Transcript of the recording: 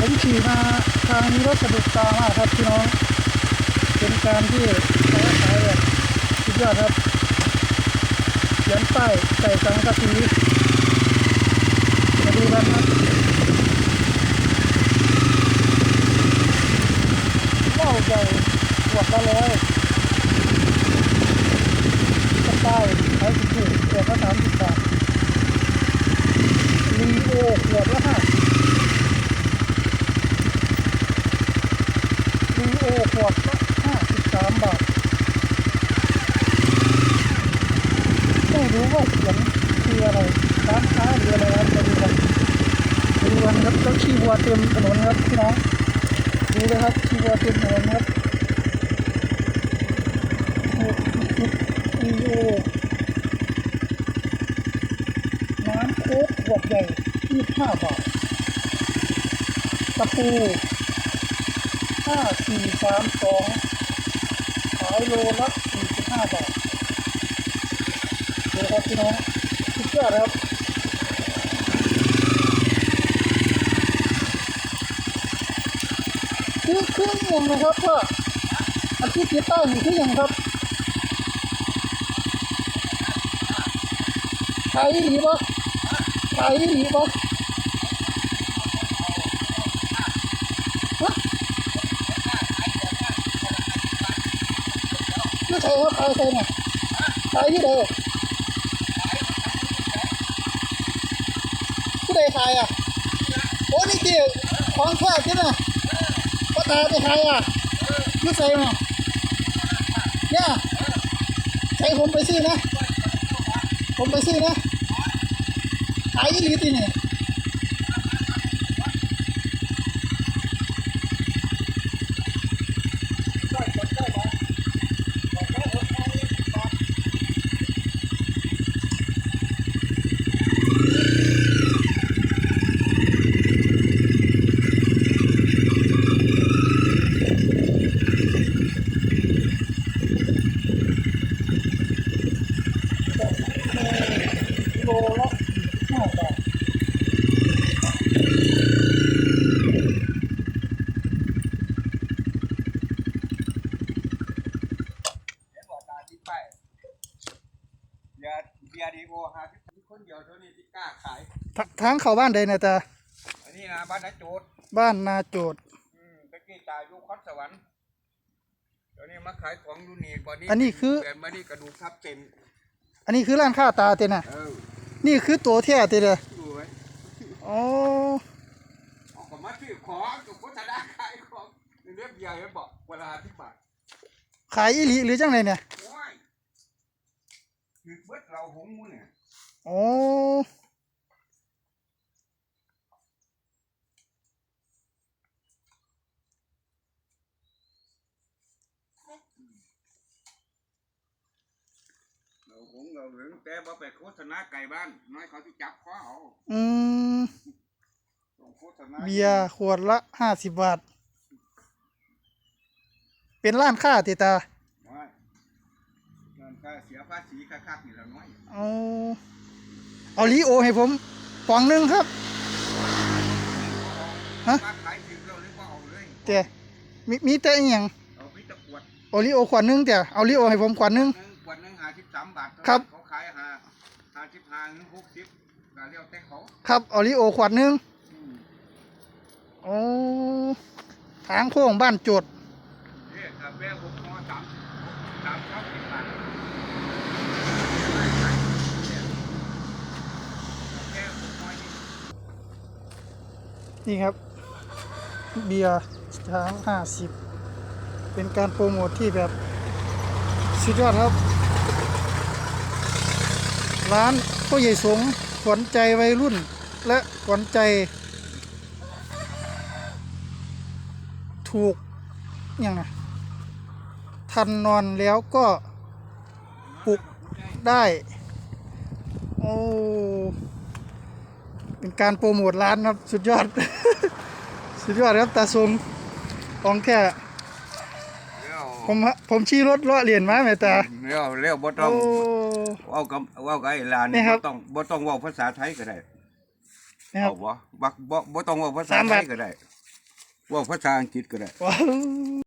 ผมขี่มาทางนี้รถสะดุดตามากครับพี่น้อง เป็นการที่ค้าขายแบบสุดยอดครับเขียนป้ายใส่สังกะสีมาดูกันครับว้าวใหญ่ขวดละร้อยก็ป้ายขายถูกๆขวดละสามสิบบาทลีโอขวดละห้าสิบ วีโอขวดละห้าสิบสามบาท ไม่รู้ว่าเขียน คืออะไรร้านค้าหรืออะไรครับมาดูกันมาดูกันครับแล้วชีวัวเต็มถนนครับพี่น้องดูเลยครับชีวัวเต็มถนนครับหกสิบวีโอน้ำโค้กขวดใหญ่ยี่ห้าบาทตะปูห้าสี่สามสองขายโลละสี่สิบห้าบาทเดี๋ยวครับพี่น้อง สุดยอดครับคือเครื่องยังนะครับว่าอันที่ติดตั้งอยู่ที่ยังครับขายดีปะขายดีปะฮะไม่ใช่ครับขายใครเนี่ยขายที่ใดที่ ใดขายอะโอ้นี่ที่ของแท้ที่น่ะป้าตาไปขายอะยี่ใส่มาเนี่ยใช้ผมไปซื้อนะ ผมไปซื้อนะขายยี่หลีตีเนี่ย ลละห้าบาทเดี๋ยวบอกตาที่ไปเบียร์เบียร์ดีโอหาที่คนเดียวเท่านี้ที่กล้าขายทาทางเข้าบ้านใดเนี่ยตาอันนี้นะบ้านนาโจดบ้านนาโจด อืมตะกี้ตายอยู่คอนสวรรค์เดี๋ยวนี้มาขายของดูนี่ก่อนนี้อันนี้คือ เปลี่ยนมานี่กระดูกทับเส้นอันนี้คือร้านค้าตาเต็น่ะ เออ นี่คือตัวแท้เต็เลยดูไว้อ๋อออกมาซื้อของกับโฆษณาขายของเรียบเบียร์ให้บอกเวลาที่บาทขายอีหลีหรือจังไรเนี่ยโอ้ยคือเบิดเราหงมูเนี่ยอ๋อ เราหงเราเหลืองแต่บ่ไปโฆษณาไก่บ้าน น้อยเขาที่จับคอเอาอืมต้องโฆษณาเบียร์ขวดละห้าสิบบาท เป็นร้านค้าติตาน้อยเงินก็เสียภาษีคักๆนี่ละน้อยเอาเอาลีโอให้ผมปองหนึงครับ ฮะว่าขายถึงเราเรียกว่าเอาเลยแต่มีมีแต่อีหยังเอาพิตะกวดเอาลีโอขวดหนึงแต่เอาลีโอให้ผมขวดหนึงหนึ่งขวดหนึ่งหาสิบสามบาทเท่านั้นครับ เขาขายหาหาสิบห้าถึงหกสิบก็เรียกแต่เขาครับเอาลีโอขวดหนึงอืมโอ้ทางโค้งบ้านโจดเนี่ยกาแฟหกห่อสามสามเก้าสิบบาทแค่หกห่อนี่นี่ครับ เบียร์ช้างห้าสิบเป็นการโปรโมทที่แบบ สุดยอดครับ ร้านพ่อใหญ่สงขวัญใจวัยรุ่น และขวัญใจ ถูกยังไงทันนอนแล้วก็ปลุกได้ โอ้เป็นการโปรโมทร้านครับ สุดยอด สุดยอดครับตาทรงของแค่เรียวผมผมชี้รถเลาะเรียนมาแม่ตาเรียวเรียวบ่ต้องโอ้ เว้ากับเว้ากับไอ้หลานนี่นี่ครับ บ่ต้องบ่ต้องเว้าภาษาไทยก็ได้นะครับ เอาบ่บ่บ่บ่ต้องเว้าภาษาสามไทบาทยก็ได้ว่าภาษาอังกฤษก็ได้ ว้าว